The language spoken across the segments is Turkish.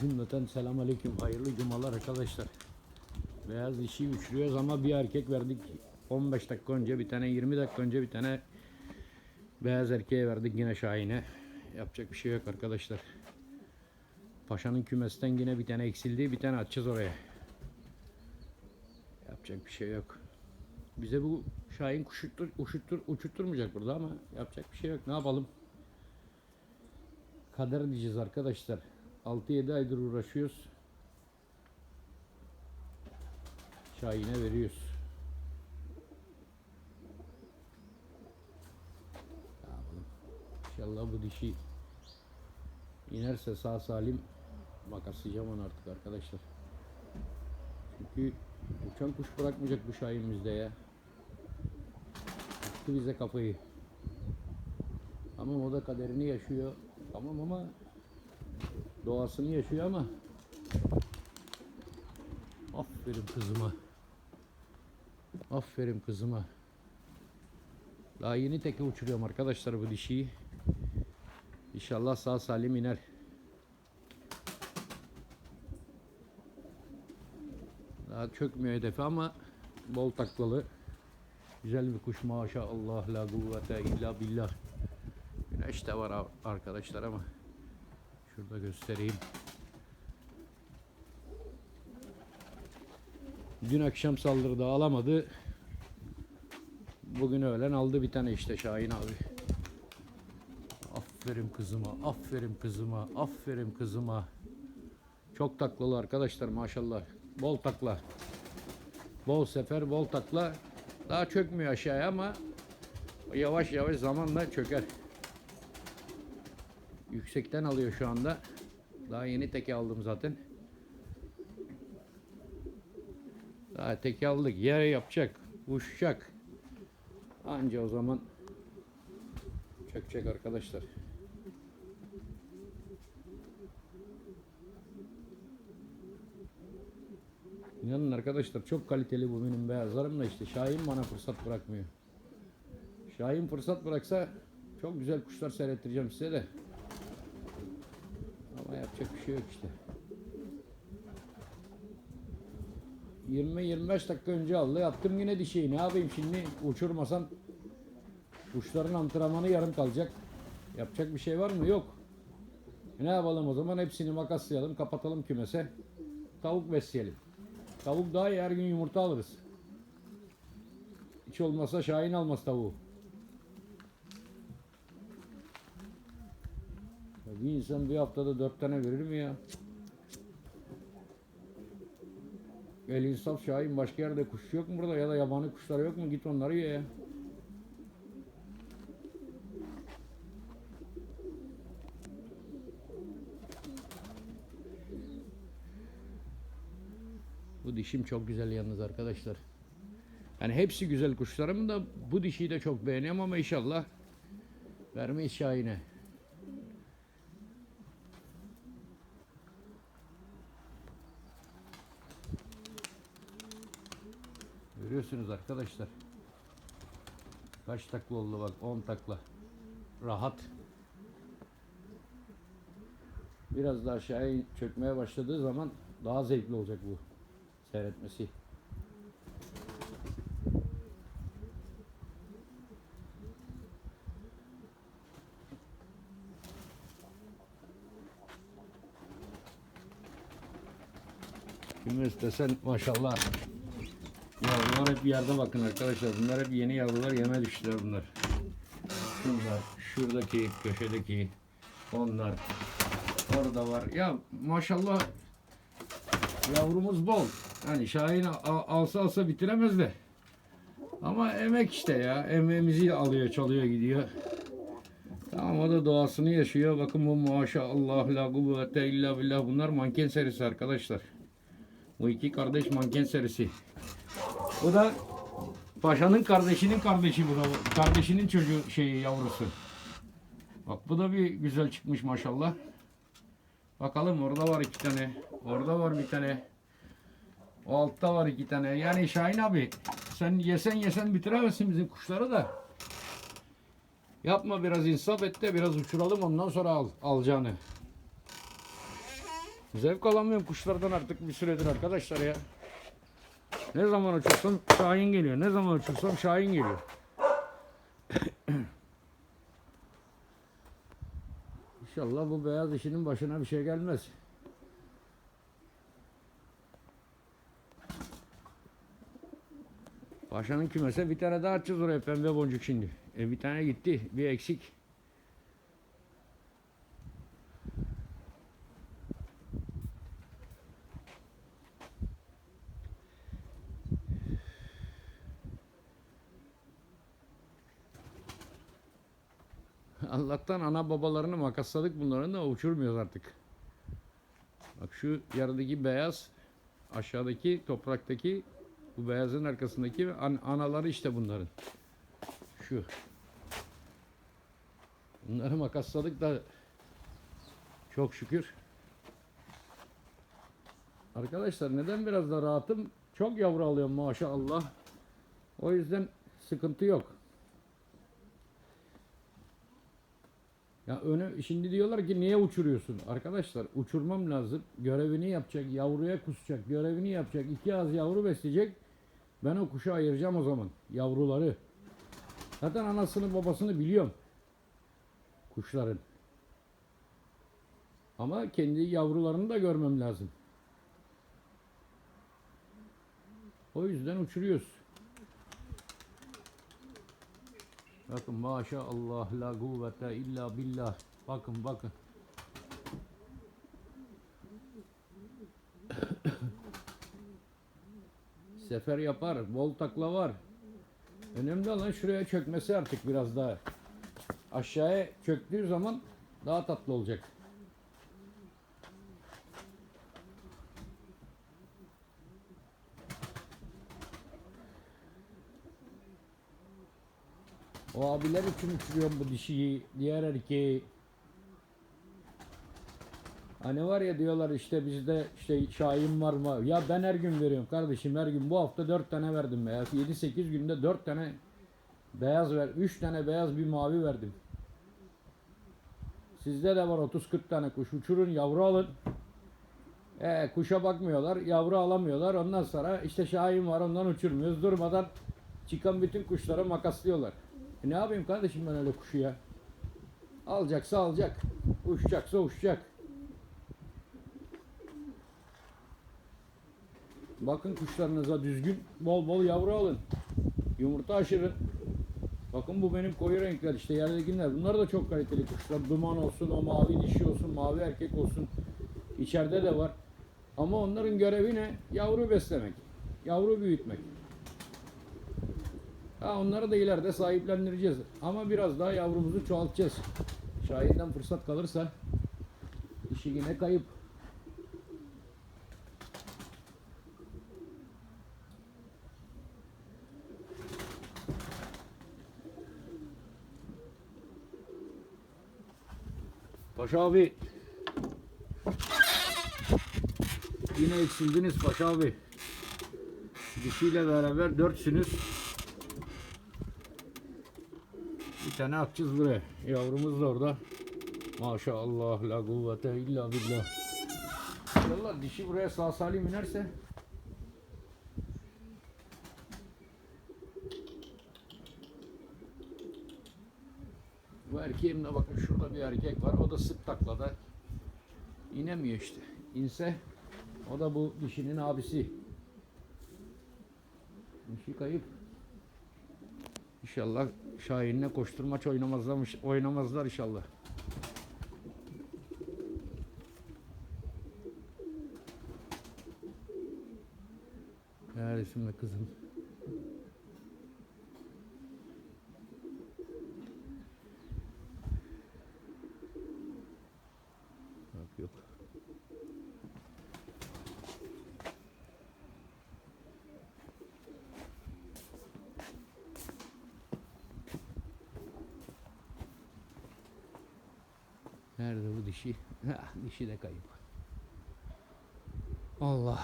Cümleten selamünaleyküm. Hayırlı cumalar arkadaşlar. Beyaz dişi uçuruyoruz ama bir erkek verdik. 15 dakika önce bir tane 20 dakika önce bir tane beyaz erkeğe verdik yine Şahin'e. Yapacak bir şey yok arkadaşlar. Paşa'nın kümesten yine bir tane eksildi. Bir tane atacağız oraya. Yapacak bir şey yok. Bize bu Şahin kuşuttur, uçuttur, uçutturmayacak burada ama yapacak bir şey yok. Ne yapalım? Kader diyeceğiz arkadaşlar. 6-7 aydır uğraşıyoruz. Şahin'e veriyoruz. İnşallah bu dişi inerse sağ salim makaslayacağım onu artık arkadaşlar. Çünkü uçan kuş bırakmayacak bu Şahin bizde ya. Attı bize kafayı. Ama o da kaderini yaşıyor. Tamam ama doğasını yaşıyor ama. Aferin kızıma. Aferin kızıma. Daha yeni teke uçuruyorum arkadaşlar bu dişiyi. İnşallah sağ salim iner. Daha çökmüyor hedefi ama bol taklalı. Güzel bir kuş maşallah. La kuvvete illa billah. Güneş de var arkadaşlar ama Şurada göstereyim. Dün akşam saldırıda alamadı. Bugün öğlen aldı bir tane işte Şahin abi. Aferin kızıma, aferin kızıma, aferin kızıma. Çok taklalı arkadaşlar maşallah. Bol takla. Bol sefer, bol takla. Daha çökmüyor aşağıya ama yavaş yavaş zamanla çöker. Yüksekten alıyor şu anda. Daha yeni teke aldım zaten. Daha teke aldık. Yere yapacak. Uçacak. Anca o zaman çökecek arkadaşlar. İnanın arkadaşlar çok kaliteli bu benim beyazlarım da işte Şahin bana fırsat bırakmıyor. Şahin fırsat bıraksa çok güzel kuşlar seyrettireceğim size de. Ama yapacak bir şey yok işte. 20-25 dakika önce aldı. Yaptım yine dişeyi. Ne yapayım şimdi? Uçurmasam kuşların antrenmanı yarım kalacak. Yapacak bir şey var mı? Yok. E ne yapalım o zaman? Hepsini makaslayalım, kapatalım kümese. Tavuk besleyelim. Tavuk daha iyi her gün yumurta alırız. Hiç olmazsa Şahin almaz tavuğu. Bir insan bir haftada dört tane verir mi ya? El insaf Şahin başka yerde kuş yok mu burada ya da yabani kuşlar yok mu? Git onları ye. Bu dişim çok güzel yalnız arkadaşlar. Yani hepsi güzel kuşlarım da bu dişiyi de çok beğeniyorum ama inşallah vermeyiz Şahin'e. Görüyorsunuz arkadaşlar. Kaç takla oldu bak 10 takla. Rahat. Biraz daha aşağıya çökmeye başladığı zaman daha zevkli olacak bu seyretmesi. Kümes desen maşallah hep yerde bakın arkadaşlar. Bunlar hep yeni yavrular yeme düştüler bunlar. Şunlar, şuradaki, köşedeki, onlar. Orada var. Ya maşallah yavrumuz bol. Hani Şahin al- alsa alsa bitiremez de. Ama emek işte ya. Emeğimizi alıyor, çalıyor, gidiyor. Tamam o da doğasını yaşıyor. Bakın bu maşallah la kuvvete illa billah. Bunlar manken serisi arkadaşlar. Bu iki kardeş manken serisi. Bu da paşanın kardeşinin kardeşi bu da. Kardeşinin çocuğu şeyi yavrusu. Bak bu da bir güzel çıkmış maşallah. Bakalım orada var iki tane. Orada var bir tane. O altta var iki tane. Yani Şahin abi sen yesen yesen bitiremezsin bizim kuşları da. Yapma biraz insaf et de biraz uçuralım ondan sonra al alacağını. Zevk alamıyorum kuşlardan artık bir süredir arkadaşlar ya. Ne zaman uçursam Şahin geliyor. Ne zaman uçursam Şahin geliyor. İnşallah bu beyaz işinin başına bir şey gelmez. Paşa'nın kümese bir tane daha açacağız oraya pembe boncuk şimdi. E bir tane gitti. Bir eksik. Allah'tan ana babalarını makasladık bunların da uçurmuyoruz artık. Bak şu yarıdaki beyaz aşağıdaki topraktaki bu beyazın arkasındaki an- anaları işte bunların. Şu. Bunları makasladık da çok şükür. Arkadaşlar neden biraz da rahatım? Çok yavru alıyorum maşallah. O yüzden sıkıntı yok. Ya öne şimdi diyorlar ki niye uçuruyorsun? Arkadaşlar uçurmam lazım. Görevini yapacak, yavruya kusacak, görevini yapacak. iki az yavru besleyecek. Ben o kuşu ayıracağım o zaman. Yavruları. Zaten anasını babasını biliyorum. Kuşların. Ama kendi yavrularını da görmem lazım. O yüzden uçuruyoruz. Bakın maşallah la kuvvete illa billah. Bakın bakın. Sefer yapar, bol takla var. Önemli olan şuraya çökmesi artık biraz daha. Aşağıya çöktüğü zaman daha tatlı olacak. O abiler için uçuruyorum bu dişiyi, diğer erkeği. Hani var ya diyorlar işte bizde işte Şahin var mı? Ya ben her gün veriyorum kardeşim her gün. Bu hafta 4 tane verdim beyaz. 7-8 günde 4 tane beyaz ver. 3 tane beyaz bir mavi verdim. Sizde de var 30-40 tane kuş. Uçurun yavru alın. E, kuşa bakmıyorlar. Yavru alamıyorlar. Ondan sonra işte Şahin var ondan uçurmuyoruz. Durmadan çıkan bütün kuşları makaslıyorlar. E ne yapayım kardeşim ben öyle kuşu ya? Alacaksa alacak. Uçacaksa uçacak. Bakın kuşlarınıza düzgün bol bol yavru alın. Yumurta aşırın. Bakın bu benim koyu renkler işte yerdekiler. Bunlar da çok kaliteli kuşlar. Duman olsun, o mavi dişi olsun, mavi erkek olsun. İçeride de var. Ama onların görevi ne? Yavru beslemek. Yavru büyütmek. Ha onları da ileride sahiplendireceğiz. Ama biraz daha yavrumuzu çoğaltacağız. Şahinden fırsat kalırsa işi yine kayıp. Paşa abi. Yine eksildiniz Paşa abi. Dişiyle beraber dörtsünüz. Bir tane atacağız buraya. Yavrumuz da orada. Maşallah la kuvvete illa billah. İnşallah dişi buraya sağ salim inerse Bu erkeğim de bakın şurada bir erkek var. O da sık taklada. İnemiyor işte. İnse o da bu dişinin abisi. Dişi kayıp. İnşallah Şahin'le koşturmaç oynamazlar, oynamazlar inşallah. Neredesin be kızım? Yok yok. Nerede bu dişi? Dişi de kayıp. Allah.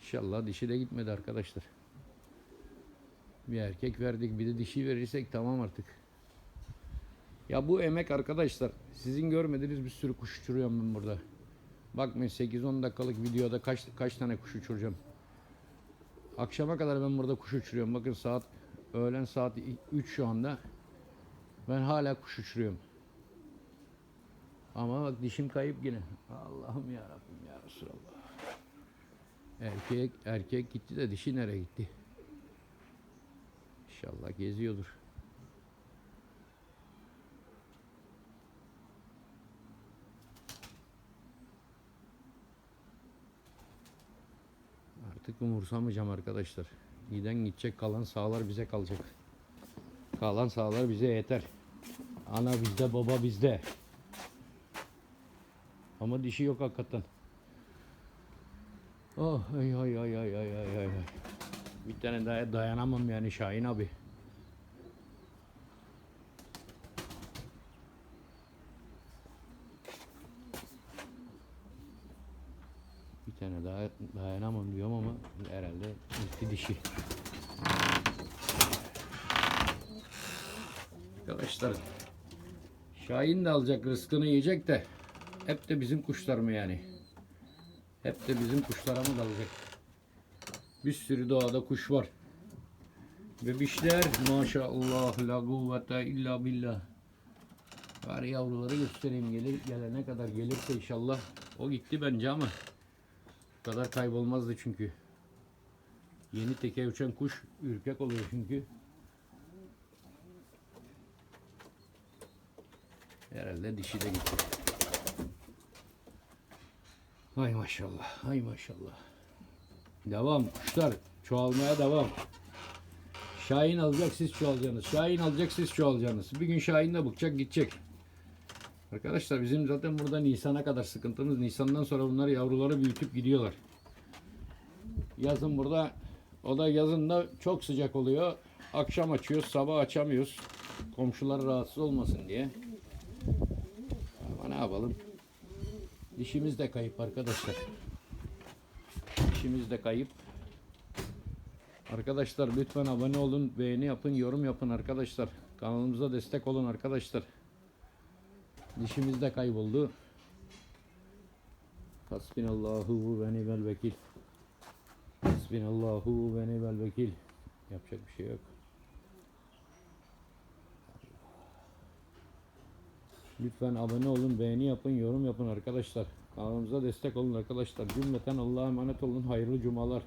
İnşallah dişi de gitmedi arkadaşlar. Bir erkek verdik bir de dişi verirsek tamam artık. Ya bu emek arkadaşlar. Sizin görmediğiniz bir sürü kuş uçuruyorum ben burada. Bakmayın 8-10 dakikalık videoda kaç kaç tane kuş uçuracağım. Akşama kadar ben burada kuş uçuruyorum. Bakın saat öğlen saat 3 şu anda. Ben hala kuş uçuruyorum. Ama bak dişim kayıp yine. Allah'ım ya Rabbim ya Resulallah. Erkek erkek gitti de dişi nereye gitti? İnşallah geziyordur. Artık umursamayacağım arkadaşlar. Giden gidecek kalan sağlar bize kalacak. Kalan sağlar bize yeter. Ana bizde baba bizde. Ama dişi yok hakikaten. Oh ay ay ay ay ay ay ay. Bir tane daha dayanamam yani Şahin abi. Bir tane daha dayanamam diyorum ama herhalde iki dişi. Arkadaşlar Şahin de alacak rızkını yiyecek de hep de bizim kuşlar mı yani? Hep de bizim kuşlara mı dalacak? Bir sürü doğada kuş var. Bebişler maşallah la kuvvete illa billah. Var yavruları göstereyim gelir gelene kadar gelirse inşallah. O gitti bence ama kadar kaybolmazdı çünkü. Yeni teke uçan kuş ürkek oluyor çünkü. Herhalde dişi de gitti. Hay maşallah, hay maşallah. Devam kuşlar çoğalmaya devam. Şahin alacak siz çoğalacaksınız. Şahin alacak siz çoğalacaksınız. Bir gün Şahin de bıkacak gidecek. Arkadaşlar bizim zaten burada Nisan'a kadar sıkıntımız. Nisan'dan sonra bunlar yavruları büyütüp gidiyorlar. Yazın burada o da yazın da çok sıcak oluyor. Akşam açıyoruz, sabah açamıyoruz. Komşular rahatsız olmasın diye. Ama ne yapalım? Dişimiz de kayıp arkadaşlar. Dişimiz de kayıp. Arkadaşlar lütfen abone olun, beğeni yapın, yorum yapın arkadaşlar. Kanalımıza destek olun arkadaşlar. Dişimiz de kayboldu. Hasbinallahu ve ni'mel vekil. Hasbinallahu ve ni'mel vekil. Yapacak bir şey yok. Lütfen abone olun, beğeni yapın, yorum yapın arkadaşlar. Kanalımıza destek olun arkadaşlar. Cümleten Allah'a emanet olun. Hayırlı cumalar.